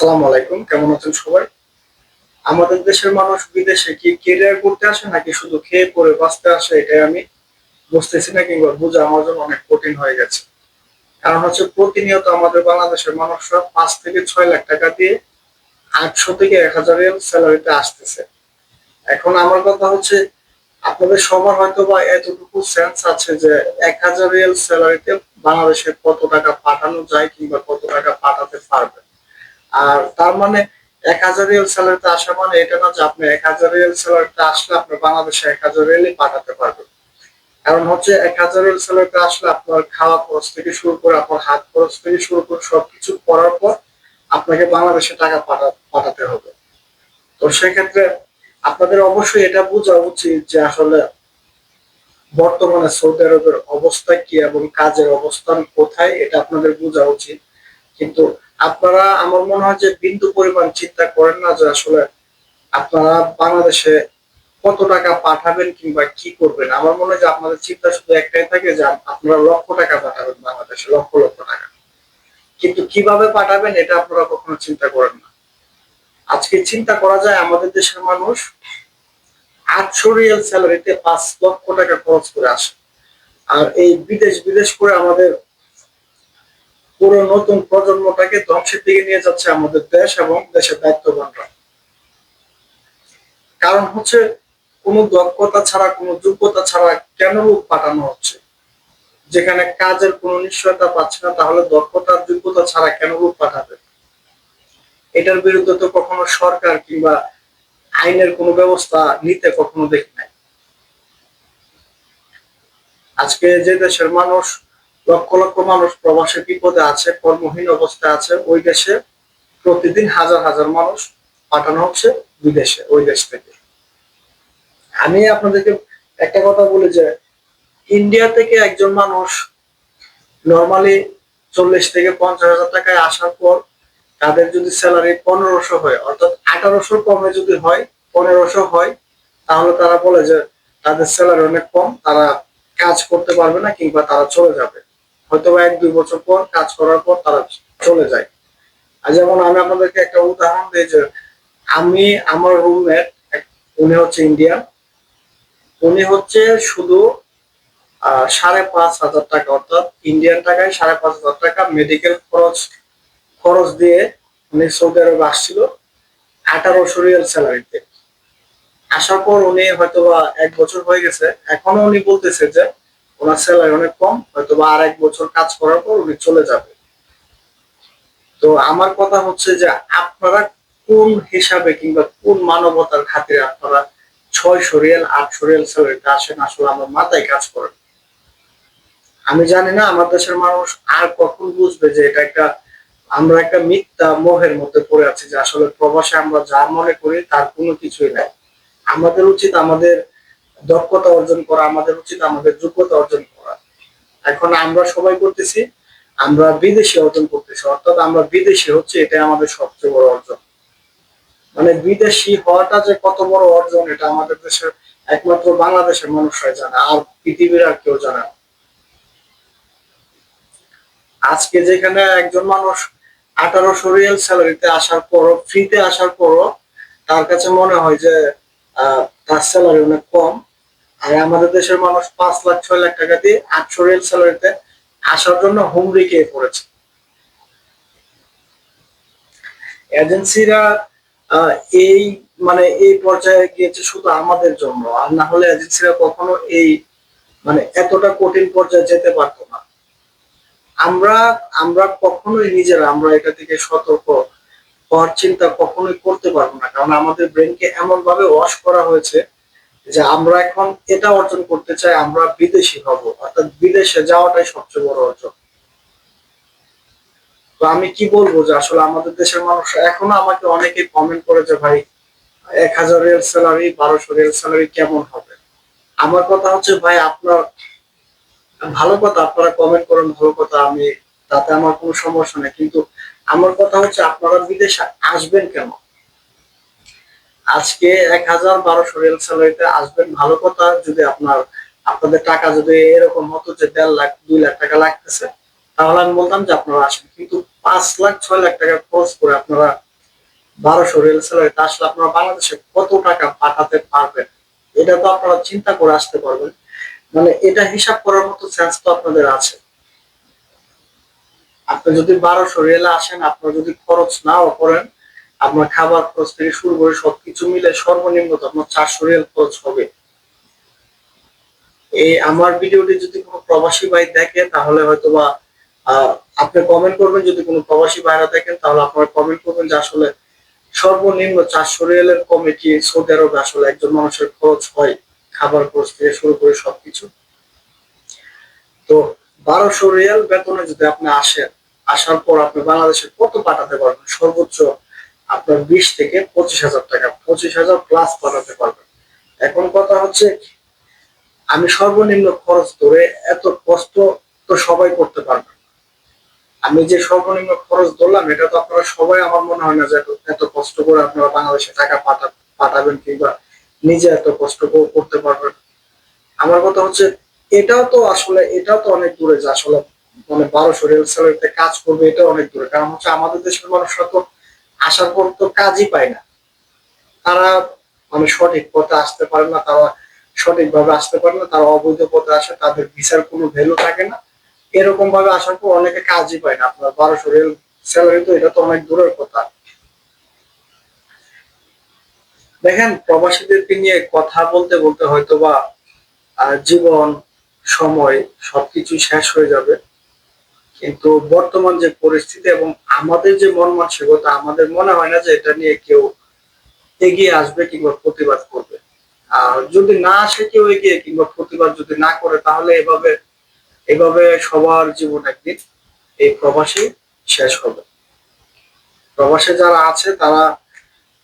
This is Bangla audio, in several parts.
আসসালামু আলাইকুম, কেমন আছেন সবাই? আমাদের দেশের মানুষ বিদেশে কি কেরিয়ার করতে আসে নাকি শুধু খেয়ে পরে বাঁচতে আসে, এটাই আমি বুঝতেছি না কিংবা বোঝা আমার জন্য অনেক কঠিন হয়ে গেছে। কারণ হচ্ছে প্রতিনিয়ত আমাদের বাংলাদেশের মানুষরা পাঁচ থেকে ছয় লাখ টাকা দিয়ে আটশো থেকে এক হাজার স্যালারিতে আসতেছে। এখন আমার কথা হচ্ছে, আপনাদের সবার হয়তো বা এতটুকু সেন্স আছে যে এক হাজার রিয়াল স্যালারিতে বাংলাদেশে কত টাকা পাঠানো যায় কিংবা কত টাকা পাঠাতে পারবে আর তার মানে এক হাজার রিয়াল স্যালারিতে আসা মানে এটা না যে আপনি এক হাজার রিয়াল স্যালারিতে আসলে আপনি বাংলাদেশে এক হাজার রিয়ালই পাঠাতে পারবেন। কারণ হচ্ছে এক হাজার রিয়াল স্যালারিতে আসলে আপনার খাওয়া খরচ থেকে শুরু করে আপনার হাত খরচ থেকে শুরু করে সবকিছু করার পর আপনাকে বাংলাদেশে টাকা পাঠা, পাঠাতে হবে। তো সেক্ষেত্রে আপনাদের অবশ্যই এটা বোঝা উচিত যে আসলে বর্তমানে সৌদি আরবের অবস্থা কি এবং কাজের অবস্থান কোথায়, এটা আপনাদের বোঝা উচিত। কিন্তু আপনারা, আমার মনে হয় যে বিন্দু পরিমাণ চিন্তা করেন না যে আসলে আপনারা বাংলাদেশে কত টাকা পাঠাবেন কিংবা কি করবেন। আমার মনে হয় যে আপনাদের চিন্তা শুধু একটাই থাকে যে আপনারা লক্ষ টাকা পাঠাবেন বাংলাদেশে, লক্ষ লক্ষ টাকা। কিন্তু কীভাবে পাঠাবেন এটা আপনারা কখনো চিন্তা করেন না। আজকে চিন্তা করা যায় আমাদের দেশের মানুষ আটশো রিয়াল স্যালারিতে পাঁচ লক্ষ টাকা খরচ করে আসে। আর এই বিদেশ বিদেশ করে আমাদের পুরো নতুন প্রজন্মটাকে ধ্বংসের দিকে নিয়ে যাচ্ছে আমাদের দেশ এবং দেশের দায়িত্ববানরা। কারণ হচ্ছে, কোনো দক্ষতা ছাড়া, কোনো যোগ্যতা ছাড়া কেন লোক পাঠানো হচ্ছে? যেখানে কাজের কোনো নিশ্চয়তা পাচ্ছে না, তাহলে দক্ষতার যোগ্যতা ছাড়া কেন লোক পাঠাবে? এটার বিরুদ্ধে তো কখনো সরকার কিংবা আইনের কোনো ব্যবস্থা নিতে কখনো দেখি নাই। আজকে যে দেশের মানুষ লক্ষ লক্ষ মানুষ প্রবাসে বিপদে আছে, কর্মহীন অবস্থায় আছে। ওই দেশে প্রতিদিন হাজার হাজার মানুষ পাঠানো হচ্ছে বিদেশে, ওই দেশ থেকে। আমি আপনাদেরকে একটা কথা বলি যে, ইন্ডিয়া থেকে একজন মানুষ নর্মালি চল্লিশ থেকে পঞ্চাশ হাজার টাকায় আসার পর তাদের যদি স্যালারি পনেরোশো হয়, অর্থাৎ আঠারোশো কমে যদি হয়, পনেরোশো হয়, তাহলে তারা বলে যে তাদের স্যালারি অনেক কম, তারা কাজ করতে পারবে না কিংবা তারা চলে যাবে। হয়তো এক, দুই বছর পর কাজ করার পর তারা চলে যায়। আর যেমন আমি আপনাদেরকে একটা উদাহরণ দিই যে, আমি আমার রুমমেট উনি হচ্ছে ইন্ডিয়ান উনি হচ্ছে শুধু সাড়ে পাঁচ হাজার টাকা, অর্থাৎ ইন্ডিয়ান টাকায় সাড়ে পাঁচ হাজার টাকা মেডিকেল খরচ খরচ দিয়ে উনি সৌদি আরবে আসছিল, আঠারোশো রিয়াল স্যালারিতে আসার পর উনি হয়তোবা এক বছর হয়ে গেছে। এখনও উনি বলতেছে যে ওনার স্যালারি অনেক কম হয়তো বা আর এক বছর কাজ করার পর উনি চলে যাবে। তো আমার কথা হচ্ছে যে আপনারা কোন হিসাবে কিংবা কোন মানবতার খাতিরে আপনারা ছয়শো রিয়াল, আটশো রিয়াল স্যালারিতে আসেন, আসলে আমার মাথায় কাজ করেন। আমি জানি না, আমার দেশের মানুষ আর কখন বুঝবে যে এটা একটা, আমরা একটা মিথ্যা মোহের মধ্যে পড়ে আছি যে আসলে প্রবাসে আমরা যা মনে করি তার কোনো কিছুই নাই। আমাদের উচিত আমাদের দক্ষতা অর্জন করা আমাদের উচিত, আমাদের যোগ্যতা অর্জন করা। এখন আমরা সবাই করতেছি, আমরা বিদেশে অর্জন করতেছি, অর্থাৎ আমরা বিদেশি হচ্ছে এটাই আমাদের সবচেয়ে বড় অর্জন। মানে বিদেশি হওয়াটা যে কত বড় অর্জন, এটা আমাদের দেশের একমাত্র বাংলাদেশের মানুষরাই জানে, আর পৃথিবীর আর কেউ জানে না। আজকে যেখানে একজন মানুষ আঠারোশো রিয়াল স্যালারিতে আসার পরও ফ্রিতে আসার পরও, তার কাছে মনে হয় যে তার স্যালারি অনেক কম। আর আমাদের দেশের মানুষ পাঁচ লাখ, ছয় লাখ টাকা দিয়ে আটশো রেল স্যালারিতে আসার জন্য হুমড়ি খেয়ে পড়েছে। এজেন্সিরা এই মানে এই পর্যায়ে গিয়েছে শুধু আমাদের জন্য, আর না হলে এজেন্সিরা কখনো এই মানে এতটা কঠিন পর্যায়ে যেতে পারতো না। আমরা আমরা কখনোই নিজেরা, আমরা এটা থেকে সতর্ক হওয়ার চিন্তা কখনোই করতে পারব না, কারণ আমাদের ব্রেনকে এমন ভাবে ওয়াশ করা হয়েছে যে আমরা এখন এটা অর্জন করতে চাই, আমরা বিদেশি হব। অর্থাৎ বিদেশে যাওয়াটাই সবচেয়ে বড় অর্জন। তো আমি কি বলব যে আসলে আমাদের দেশের মানুষ এখনও আমাকে অনেকে কমেন্ট করে যে, ভাই, এক হাজার রিয়াল স্যালারি বারোশো রিয়াল স্যালারি কেমন হবে? আমার কথা হচ্ছে, ভাই, আপনার ভালো কথা, আপনারা কমেন্ট করেন ভালো কথা, আমি তাতে আমার কোনো সমস্যা নেই। কিন্তু আমার কথা হচ্ছে, আপনারা বিদেশে আসবেন কেন? আজকে এক হাজার বারোশো রিয়াল স্যালারিতে আসবেন। ভালো কথা, যদি আপনার, আপনাদের টাকা যদি এরকম হতো যে দেড় লাখ, দুই লাখ টাকা লাগতেছে, তাহলে আমি বলতাম যে আপনারা আসবেন। কিন্তু পাঁচ লাখ, ছয় লাখ টাকা খরচ করে আপনারা বারোশো রেল স্যালারিতে আসলে আপনারা বাংলাদেশে কত টাকা পাঠাতে পারবেন? এটা তো আপনারা চিন্তা করে আসতে পারবেন। মানে এটা হিসাব করার মতো সেন্স তো আপনাদের আছে। আপনি যদি বারোশো রেলে আসেন, আপনার যদি খরচ নাও করেন আপনার খাবার খরচ থেকে শুরু করে সবকিছু মিলে সর্বনিম্ন আপনার চারশো রিয়াল খরচ হবে। এই আমার ভিডিওটি যদি কোনো প্রবাসী ভাই দেখে, তাহলে হয়তো বা আপনি কমেন্ট করবেন। যদি কোনো প্রবাসী ভাইরা দেখেন, তাহলে আপনারা কমেন্ট করবেন যে আসলে সর্বনিম্ন চারশো রিয়ালের কমিটি সৌদি আরবে আসলে একজন মানুষের খরচ হয়, খাবার খরচ থেকে শুরু করে সবকিছু? তো বারোশো রিয়াল বেতনে যদি আপনি আসেন, আসার পর আপনি বাংলাদেশে কত পাঠাতে পারবেন? সর্বোচ্চ আপনার বিশ থেকে পঁচিশ হাজার টাকা, পঁচিশ হাজার প্লাস পাঠাতে পারবেন। এখন কথা হচ্ছে আমি সর্বনিম্ন খরচ ধরে এত কষ্ট তো সবাই করতে পারবে আমি যে সর্বনিম্ন খরচ ধরলাম, এটা তো আপনারা সবাই আমার মনে হয় না যে এত- এত কষ্ট করে আপনারা বাংলাদেশে টাকা পাঠা পাঠাবেন কিংবা নিজে এত কষ্ট করতে পারবেন। আমার কথা হচ্ছে, এটাও তো আসলে এটাও তো অনেক দূরে যে আসলে মানে বারোশো রেল স্যালারিতে কাজ করবে এটা অনেক দূরে। কারণ হচ্ছে আমাদের দেশের মানুষরা তো আসার পর তো কাজই পায় না। তারা মানে সঠিক পথে আসতে পারে না, তারা সঠিকভাবে আসতে পারে না, তারা অবৈধ পথে আসে, তাদের ভিসার কোনো ভ্যালু থাকে না। এরকম ভাবে আসার পর অনেকে কাজই পায় না। আপনার বারোশো রেল স্যালারি তো এটা তো অনেক দূরের কথা। দেখেন, প্রবাসীদেরকে নিয়ে কথা বলতে বলতে হয়তো বা জীবন, সময় সবকিছু শেষ হয়ে যাবে। কিন্তু বর্তমান যে পরিস্থিতি এবং আমাদের যে মন মানসিকতা, আমাদের মনে হয় না যে এটা নিয়ে কেউ এগিয়ে আসবে কিংবা প্রতিবাদ করবে। আর যদি না আসে কেউ এগিয়ে কিংবা প্রতিবাদ যদি না করে, তাহলে এভাবে এভাবে সবার জীবন একদিন এই প্রবাসে শেষ হবে। প্রবাসে যারা আছে, তারা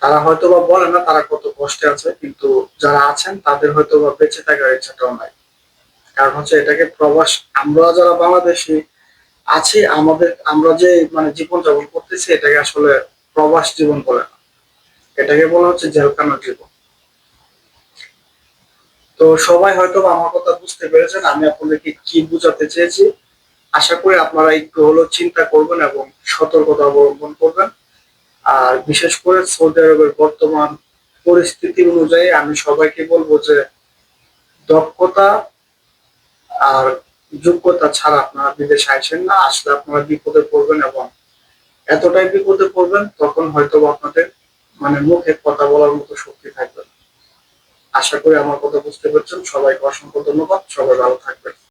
তারা হয়তো বা বলে না তারা কত কষ্টে আছে, কিন্তু যারা আছেন, তাদের হয়তো বা বেঁচে থাকার ইচ্ছাটাও নাই। কারণ হচ্ছে এটাকে প্রবাস, আমরা যারা বাংলাদেশি আছি, আমাদের, আমরা যে মানে জীবন যাপন করতেছি, এটাকে আসলে প্রবাস জীবন বলে না। এটাকে বলা হচ্ছে জেলখানার জীবন। তো সবাই হয়তো আমার কথা বুঝতে পেরেছেন, আমি আপনাদেরকে কি বোঝাতে চেয়েছি। আশা করি আপনারা একটু হলেও চিন্তা করবেন এবং সতর্কতা অবলম্বন করবেন। আর বিশেষ করে সৌদি আরবের বর্তমান পরিস্থিতি অনুযায়ী আমি সবাইকে বলব যে দক্ষতা আর যোগ্যতা ছাড়া আপনারা বিদেশে আসেন না, আসলে আপনারা বিপদে পড়বেন এবং এতটাই বিপদে পড়বেন, তখন হয়তো আপনাদের মানে মুখে কথা বলার মতো শক্তি থাকবে। আশা করি আমার কথা বুঝতে পারছেন। সবাইকে অসংখ্য ধন্যবাদ। সবাই ভালো থাকবেন।